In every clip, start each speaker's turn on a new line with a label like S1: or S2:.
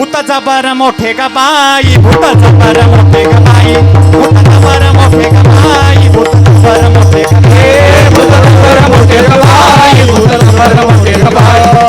S1: भूताचा बर मोठे ग बाई? भूताचा बर मोठे ग बाई? भूताचा बर मोठे ग बाई? भूताचा बर मोठे ग बाई?
S2: भूताचा बर मोठे ग बाई? भूताचा बर मोठे ग बाई?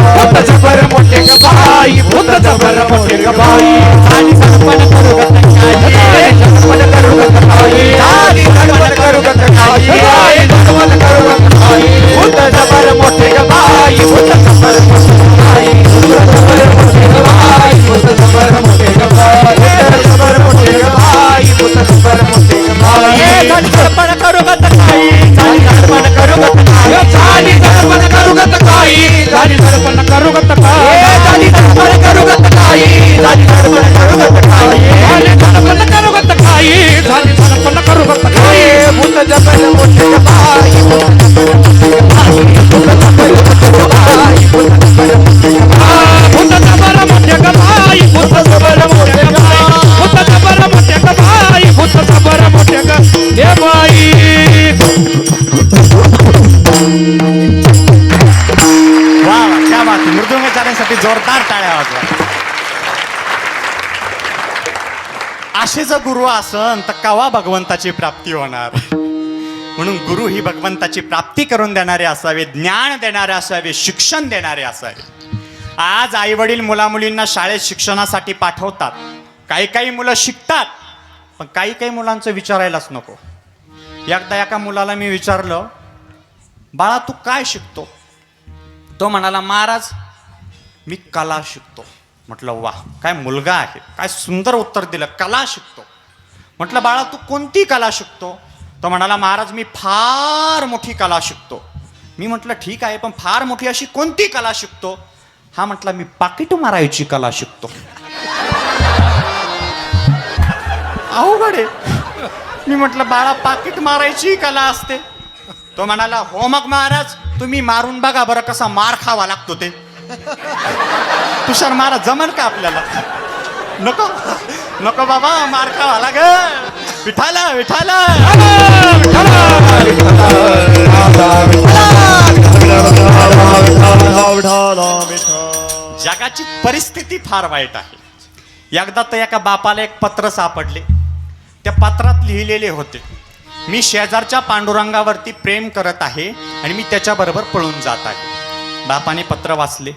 S1: जोरदार टाळ्या वाजवा असे जर गुरु असन तर कवा भगवंताची प्राप्ती होणार? म्हणून गुरु ही भगवंताची प्राप्ती करून देणारे असावे ज्ञान देणारे असावे शिक्षण देणारे असावे. आज आई वडील मुला मुलींना शाळेत शिक्षणासाठी पाठवतात. काही काही मुलं शिकतात पण काही काही मुलांचं विचारायलाच नको. एकदा एका मुलाला मी विचारलं बाळा तू काय शिकतो? तो म्हणाला महाराज मी कला शिकतो. म्हटलं वा काय मुलगा आहे. काय सुंदर उत्तर दिलं. कला शिकतो. म्हटलं बाळा तू कोणती कला शिकतो? तो म्हणाला महाराज मी फार मोठी कला शिकतो. मी म्हटलं ठीक आहे पण फार मोठी अशी कोणती कला शिकतो? हा म्हटला मी पाकिट मारायची कला शिकतो. अवघड आहे. मी म्हटलं बाळा पाकिट मारायची कला असते. तो म्हणाला हो मग महाराज तुम्ही मारून बघा बरं कसा मार खावा लागतो ते. तुषार महाराज जमन का आपल्याला? नको नको बाबा मार खावा लागल. विठाला विठाला. जगाची परिस्थिती फार वाईट आहे. एकदा तर एका बापाला एक पत्र सापडले. त्या पत्रात लिहिलेले होते मी शेजारच्या पांडुरंगावरती प्रेम करत आहे आणि मी त्याच्याबरोबर पळून जात आहे. बापाने पत्र वाचले.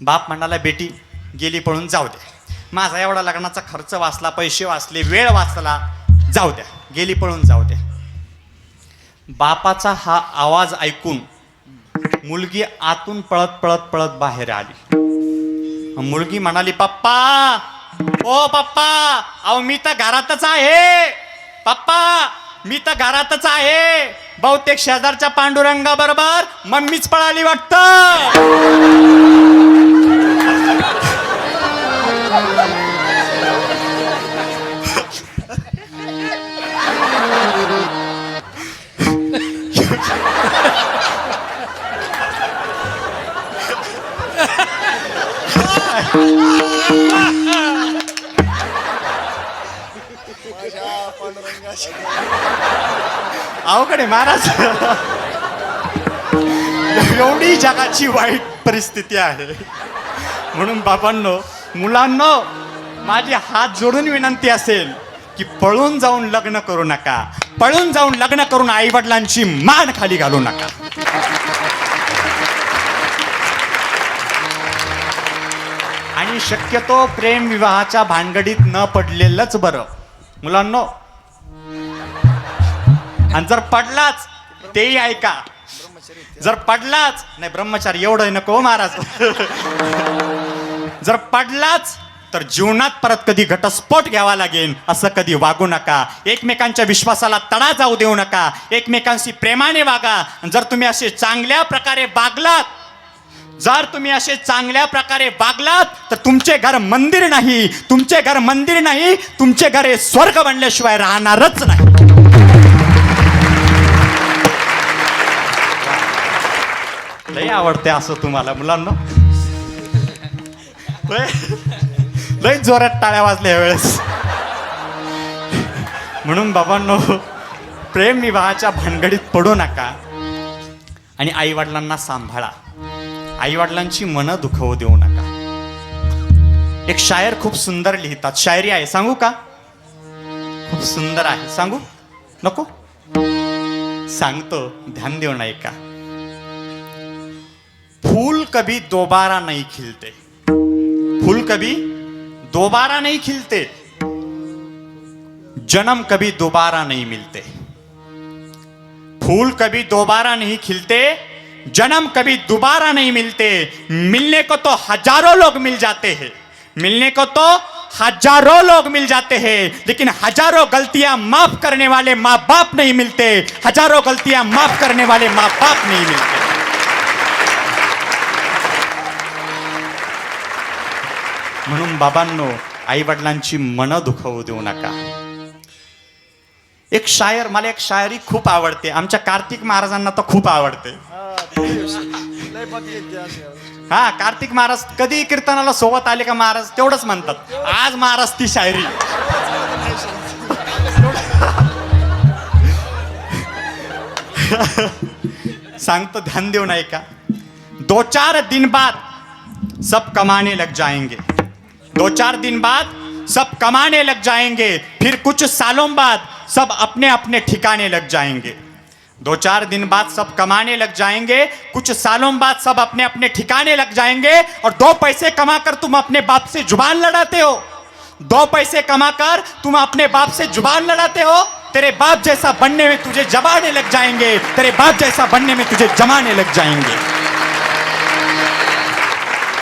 S1: बाप म्हणाला बेटी गेली पळून जाऊ द्या माझा एवढा लग्नाचा खर्च वाचला पैसे वाचले वेळ वाचला जाऊ द्या. गेली पळून जाऊ द्या बापाचा हा आवाज ऐकून मुलगी आतून पळत पळत पळत बाहेर आली. मुलगी म्हणाली पप्पा ओ पप्पा अहो मी तर घरातच आहे. पप्पा मी तर घरातच आहे. बहुतेक शेजारच्या पांडुरंगा बरोबर मम्मीच पळाली वाटतं. अवघड आहे महाराज. एवढी जगाची वाईट परिस्थिती आहे. म्हणून बाबांनो मुलांनो माझी हात जोडून विनंती असेल की पळून जाऊन लग्न करू नका. पळून जाऊन लग्न करून आई वडिलांची मान खाली घालू नका. आणि शक्यतो प्रेम विवाहाच्या भानगडीत न पडलेलंच बरं. मुलांनो आणि जर पडलाच तेही ऐका. जर पडलाच नाही ब्रह्मचारी एवढं नको हो महाराज. जर पडलाच तर जीवनात परत कधी घटस्फोट घ्यावा लागेल असं कधी वागू नका. एकमेकांच्या विश्वासाला तडा जाऊ देऊ नका. एकमेकांशी प्रेमाने वागा. आणि जर तुम्ही असे चांगल्या प्रकारे वागलात जर तुम्ही असे चांगल्या प्रकारे वागलात तर तुमचे घर मंदिर नाही. तुमचे घर मंदिर नाही. तुमचे घर हे स्वर्ग बनल्याशिवाय राहणारच नाही. लई आवडते असं तुम्हाला मुलांना. लय जोरात टाळ्या वाजल्या यावेळेस. म्हणून बाबांनो प्रेम विवाहाच्या भानगडीत पडू नका आणि आई वडिलांना सांभाळा. आई वडिलांची मनं दुखवू देऊ नका. एक शायर खूप सुंदर लिहितात. शायरी आहे. सांगू का? खूप सुंदर आहे. सांगू? नको? सांगतो. ध्यान देऊन का फूल कभी दोबारा नहीं खिलते। फूल कभी दोबारा नहीं खिलते। जन्म कभी दोबारा नहीं मिलते। फूल कभी दोबारा नहीं खिलते, जन्म कभी दोबारा नहीं मिलते। मिलने को तो हज़ारों लोग मिल जाते हैं। मिलने को तो हज़ारों लोग मिल जाते हैं। लेकिन हज़ारों गलतियाँ माफ़ करने वाले माँ बाप नहीं मिलते। हज़ारों गलतियाँ माफ़ करने वाले माँ बाप नहीं मिलते। म्हणून बाबांनो आई वडिलांची मन दुखवू देऊ नका. एक शायर मला एक शायरी खूप आवडते. आमच्या कार्तिक महाराजांना तर खूप आवडते. हा कार्तिक महाराज कधी कीर्तनाला सोबत आले का महाराज? तेवढंच म्हणतात. आज महाराज ती शायरी. सांगतो ध्यान देऊ नाही का दो चार दिन बाद सब कमाने लग जाएंगे. दो चार दिन बाद सब कमाने लग जाएँगे, फिर कुछ सालों बाद सब अपने अपने ठिकाने लग जाएँगे। दो चार दिन बाद सब कमाने लग जाएँगे, कुछ सालों बाद सब अपने अपने ठिकाने लग जाएँगे और दो पैसे कमाकर तुम अपने बाप से ज़ुबान लड़ाते हो। दो पैसे कमाकर तुम अपने बाप से ज़ुबान लड़ाते हो। तेरे बाप जैसा बनने में तुझे जमाने लग जाएँगे, तेरे बाप जैसा बनने में तुझे जमाने लग जाएँगे।